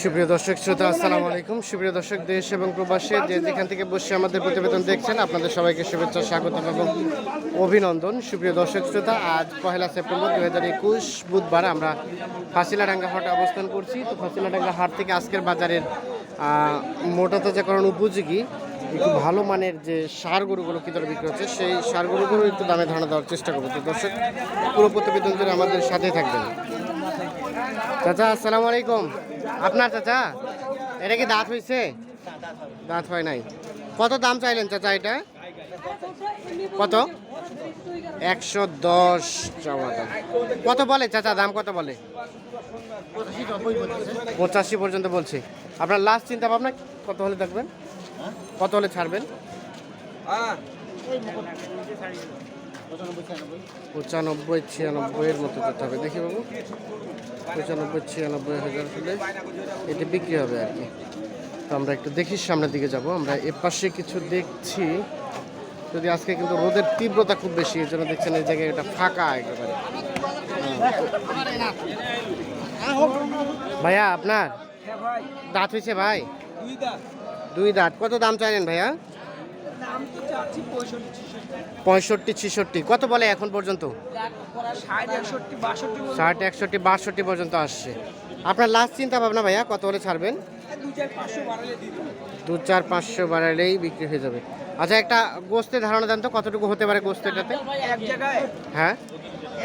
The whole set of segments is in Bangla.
সুপ্রিয় দর্শক, শ্রোতা, আসসালামু আলাইকুম। সুপ্রিয় দর্শক, দেশ এবং প্রবাসে, যে যেখান থেকে বসে আমাদের প্রতিবেদন দেখছেন, আপনাদের সবাইকে শুভেচ্ছা স্বাগত এবং অভিনন্দন। সুপ্রিয় দর্শক, শ্রোতা, আজ পহেলা সেপ্টেম্বর দু হাজার একুশ বুধবার আমরা ফাঁসিলাডাঙ্গা হাটে অবস্থান করছি। তো ফাঁসিলাডাঙ্গা হাট থেকে আজকের বাজারের মোটা তাজাকরণ উপযোগী, একটু ভালো মানের যে সার গরুগুলো কী দরে বিক্রি হচ্ছে, সেই সার গরুগুলো একটু দামে ধারণা দেওয়ার চেষ্টা করব। তো দর্শক, পুরো প্রতিবেদন আমাদের সাথে থাকবেন। চাচা, আসসালামু আলাইকুম। আপনার চাচা? এটা কি দাঁত হয়েছে দাঁত হয় নাই। কত দাম চাইলেন চাচা এটা? কত? একশো দশ চাওয়া কত বলে চাচা? দাম কত বলে? পঁচাশি পর্যন্ত বলছে। আপনার লাস্ট চিন্তা ভাবনা কত হলে দেখবেন? কত হলে ছাড়বেন? পঁচানব্বই, ছিয়ানব্বই এর মতো করতে হবে। দেখি বাবু। পঁচানব্বই ছিয়ানব্বই হাজার হলে এটি বিক্রি হবে আর কি। তো আমরা একটু দেখি সামনের দিকে যাব। আমরা এ পাশে কিছু দেখছি। যদি আজকে কিন্তু রোদের তীব্রতা খুব বেশি এই জন্য দেখছেন এই জায়গায় এটা ফাঁকা একেবারে। ভাইয়া আপনার? দাঁত হয়েছে ভাই? দুই দাঁত। কত দাম চাইলেন ভাইয়া? পঁয়ষট্টি ছিষট্টি। কত বলে এখন পর্যন্ত? ষাট একষট্টি বাষট্টি পর্যন্ত আসছে। আপনার লাস্ট চিন্তা ভাবনা ভাইয়া কত হলে ছাড়বেন? দু চার পাঁচশো বাড়ালেই বিক্রি হয়ে যাবে। আচ্ছা একটা গোস্তের ধারণা দেন তো কতটুকু হতে পারে গোস্ত এটাতে এক জায়গায় হ্যাঁ?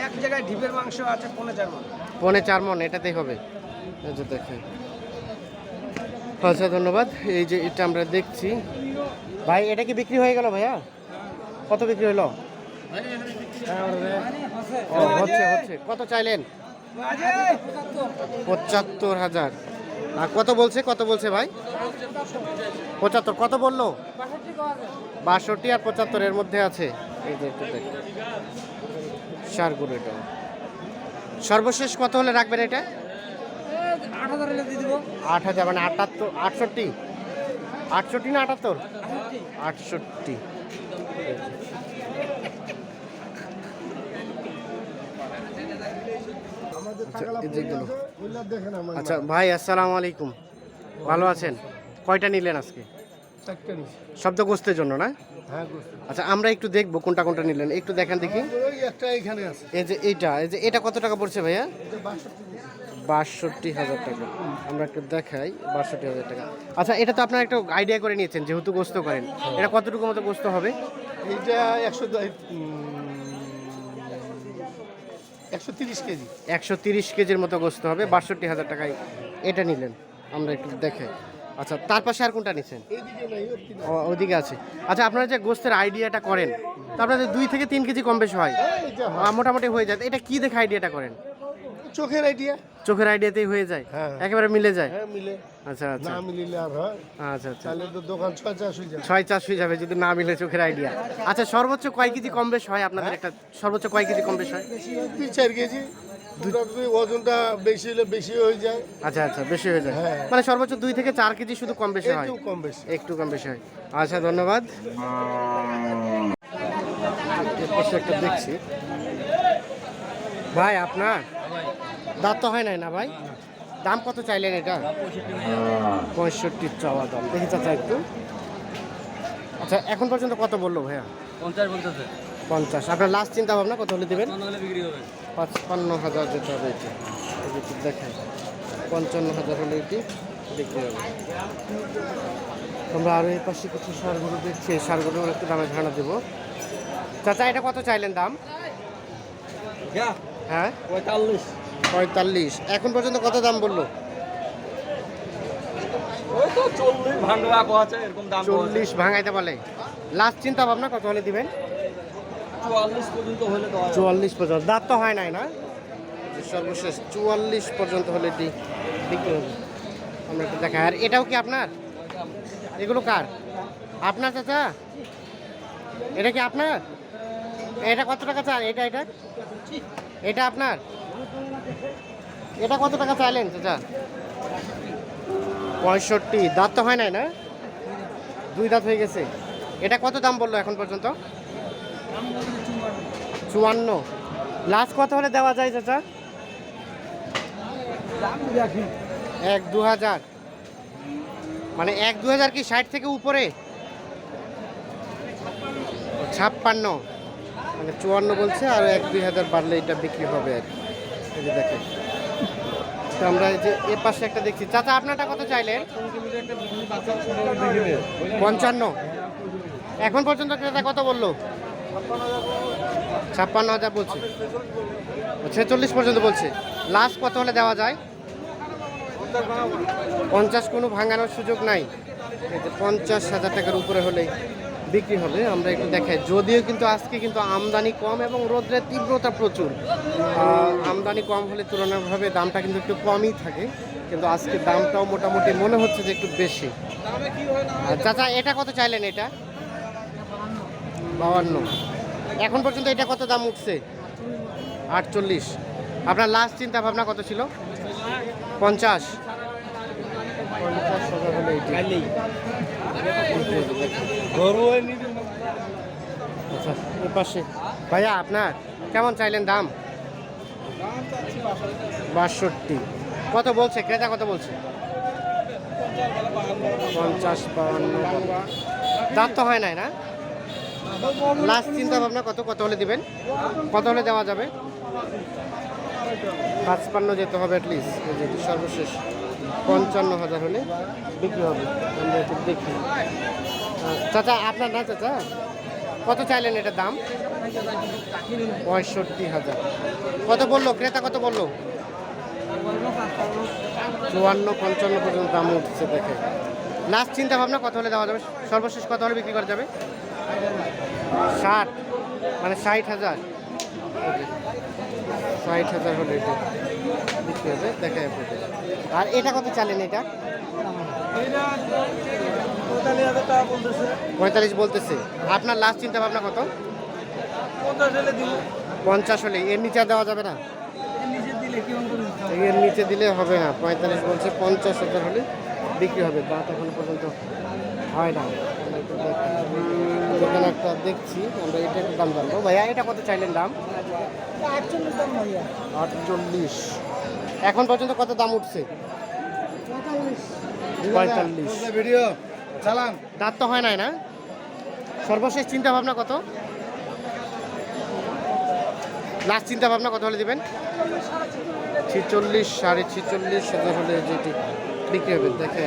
এক জায়গায় ঢিপের মাংস আছে পনেরো চার মণ। পৌনে চার মন এটাতেই হবে। দেখেন। আচ্ছা ধন্যবাদ। এই যে এটা আমরা দেখছি। ভাই এটা কি বিক্রি হয়ে গেল ভাইয়া? কত বিক্রি হলো? হচ্ছে হচ্ছে। কত চাইলেন? পঁচাত্তর হাজার। আর কত বলছে কত বলছে ভাই? পঁচাত্তর কত বলল? বাষট্টি আর পঁচাত্তর এর মধ্যে আছে। সার গরু এটা। সর্বশেষ কত হলে রাখবেন এটা? আট হাজার মানে আটাত্তর আটষট্টি? আটষট্টি না আটাত্তর? আটষট্টি? আচ্ছা। আচ্ছা ভাই আসসালামু আলাইকুম। ভালো আছেন? কয়টা নিলেন আজকে? শব্দ গোস্তের জন্য না? আচ্ছা আমরা একটু দেখব কোনটা কোনটা নিলেন। একটু দেখান দেখি। একটা এখানে আছে। এই যে এইটা এই যে এটা কত টাকা পড়ছে ভাইয়া? বাষট্টি হাজার টাকা। আমরা একটু দেখাই বাষট্টি হাজার টাকা। আচ্ছা এটা তো আপনার একটা আইডিয়া করে নিয়েছেন যেহেতু গোস্ত করেন। এটা কতটুকু মতো গোস্ত হবে? এইটা একশো একশো তিরিশ কেজি। একশো তিরিশ কেজির মতো গোস্ত হবে বাষট্টি হাজার টাকায় এটা নিলেন। আমরা একটু দেখাই। আচ্ছা তার পাশে আর কোনটা নিচ্ছেন ওদিকে আছে। আচ্ছা আপনারা যে গোস্তের আইডিয়াটা করেন তা আপনাদের দুই থেকে তিন কেজি কম বেশি হয়। হয়। মোটামুটি হয়ে যায়। এটা কি দেখে আইডিয়াটা করেন? চোখের আইডিয়া চোখের আইডিয়াতেই হয়ে যায়? হ্যাঁ। একেবারে মিলে যায়? হ্যাঁ মিলে। আচ্ছা আচ্ছা। না মিলিলে আর হয়। আচ্ছা আচ্ছা। তাহলে তো দোকান ছয় চাষ হয়ে যাবে। ছয় চাষ হয়ে যাবে যদি না মিলে চোখের আইডিয়া আচ্ছা সর্বোচ্চ কয় কেজি কম বেশ হয় আপনাদের একটা? সর্বোচ্চ কয় কেজি কম বেশ হয়? দুই চার কেজি। ওজনটা বেশি হলে বেশি হয়ে যায়। আচ্ছা আচ্ছা বেশি হয়ে যায়। হ্যাঁ। মানে সর্বোচ্চ দুই থেকে চার কেজি শুধু কম বেশি হয়? একটু কম বেশি। একটু কম বেশি হয়। আচ্ছা ধন্যবাদ। একটা দেখছি। ভাই আপনার? দাঁত তো হয় নাই না ভাই? দাম কত চাইলেন এটা? পঁয়ষট্টি চাওয়া দাম। দেখি চাচা একটু। আচ্ছা এখন পর্যন্ত কত বলল ভাইয়া? পঞ্চাশ বলতেছে। পঞ্চাশ। আপনার লাস্ট চিন্তা ভাবনা কত হলে দেবেন? হলে বিক্রি হবে। পাঁচপান্ন হাজার যেতে হবে এটি। একটু পঞ্চান্ন হাজার হলে এটি বিক্রি হবে। আমরা আরও এই পাশে কিছু সারগুলো দেখছি। এই সারগুলো একটু দামে ধারণা দেবো। চাচা এটা কত চাইলেন দাম? হ্যাঁ? পঁয়তাল্লিশ। পঁয়তাল্লিশ। এখন পর্যন্ত কত দাম বলল? চল্লিশ ভাঙাইতে বলে লাস্ট চিন্তা ভাবনা কত হলে দিবেন? চুয়াল্লিশ পর্যন্ত দাঁত তো হয় নাই না? সর্বশেষ চুয়াল্লিশ পর্যন্ত হলে বিক্রি হবে। আমরা একটু দেখাই। আর এটাও কি আপনার? এগুলো কার? আপনার চাচা? এটা কি আপনার? এটা কত টাকা চান এটা এটা? এটা আপনার? এটা কত টাকা চাইলেন চাচা? পঁয়ষট্টি। দাঁত তো হয় নাই না? দুই দাঁত হয়ে গেছে। এটা কত দাম বলল এখন পর্যন্ত? চুয়ান্ন। লাস্ট কত হলে দেওয়া যায়, চাচা? এক দু হাজার। মানে এক দু হাজার কি ষাট থেকে উপরে? ছাপ্পান্ন। মানে চুয়ান্ন বলছে, আর এক দুই হাজার বাড়লে এটা বিক্রি হবে আর কি। এই দেখেন। আমরা এই যে এ পাশে একটা দেখছি। চাচা, আপনারটা কত চাইলেন? পঞ্চান্ন। এখন পর্যন্ত ক্রেতা কত বলল? ছাপ্পান্ন হাজার বলছে। ছেচল্লিশ পর্যন্ত বলছে। লাস্ট কত হলে দেওয়া যায়? পঞ্চাশ কোনো ভাঙানোর সুযোগ নাই। পঞ্চাশ হাজার টাকার উপরে হলে বিক্রি হবে, আমরা একটু দেখাই। যদিও কিন্তু আজকে কিন্তু আমদানি কম এবং রোদ্রের তীব্রতা প্রচুর। আমদানি কম হলে তুলনাভাবে দামটা কিন্তু একটু কমই থাকে, কিন্তু আজকে দামটাও মোটামুটি মনে হচ্ছে যে একটু বেশি। চাচা, এটা কত চাইলেন এটা? বাউান্ন এখন পর্যন্ত এটা কত দাম উঠছে? আটচল্লিশ। আপনার লাস্ট চিন্তা ভাবনা কত ছিল? পঞ্চাশ। পঞ্চাশ। আচ্ছা ভাইয়া, আপনার কেমন চাইলেন দাম? বাষট্টি। কত বলছে? ক্রেতা কত বলছে? পঞ্চাশ বাউন্ন দাঁত তো হয় নাই না? লাস্ট চিন্তা ভাবনা কত? কত হলে দিবেন? কত হলে দেওয়া যাবে? পাঁচপান্ন যেতে হবে অ্যাটলিস্ট সর্বশেষ। পঞ্চান্ন হাজার হলে বিক্রি হবে। আমরা একটু দেখি। চাচা, আপনার না চাচা? কত চাইলেন এটার দাম? পঁয়ষট্টি হাজার কত বলল? ক্রেতা কত বলল? চুয়ান্ন, পঞ্চান্ন পর্যন্ত দাম উঠছে দেখে। লাস্ট চিন্তা ভাবনা কত হলে দেওয়া যাবে? সর্বশেষ কত হলে বিক্রি করা যাবে? ষাট মানে ষাট হাজার ষাট হাজার হলে এটা বিক্রি হবে দেখা যাবে আর এটা কত চালেন এটা? পঁয়তাল্লিশ বলতেছে। আপনার লাস্ট চিন্তা ভাবনা কত? পঞ্চাশ হলে দিব। পঞ্চাশ হলে। এর নিচে আর দেওয়া যাবে না? নিচে দিলে কি এর নিচে দিলে হবে না। পঁয়তাল্লিশ বলছে পঞ্চাশ হাজার হলে বিক্রি হবে। দাঁত এখন পর্যন্ত হয় না। দোকানে একটা দেখছি আমরা এটা একটু দাম জানব। ভাইয়া এটা কত চাইলেন দাম? আটচল্লিশ এখন পর্যন্ত কত দাম উঠছে? পঁয়তাল্লিশ। ভিডিও চালান। দাঁত তো হয় নাই না? সর্বশেষ চিন্তা ভাবনা কত? লাস্ট চিন্তা ভাবনা কত হলে দেবেন? ছিচল্লিশ সাড়ে ছিচল্লিশ হাজার হলে যেটি বিক্রি হবে দেখে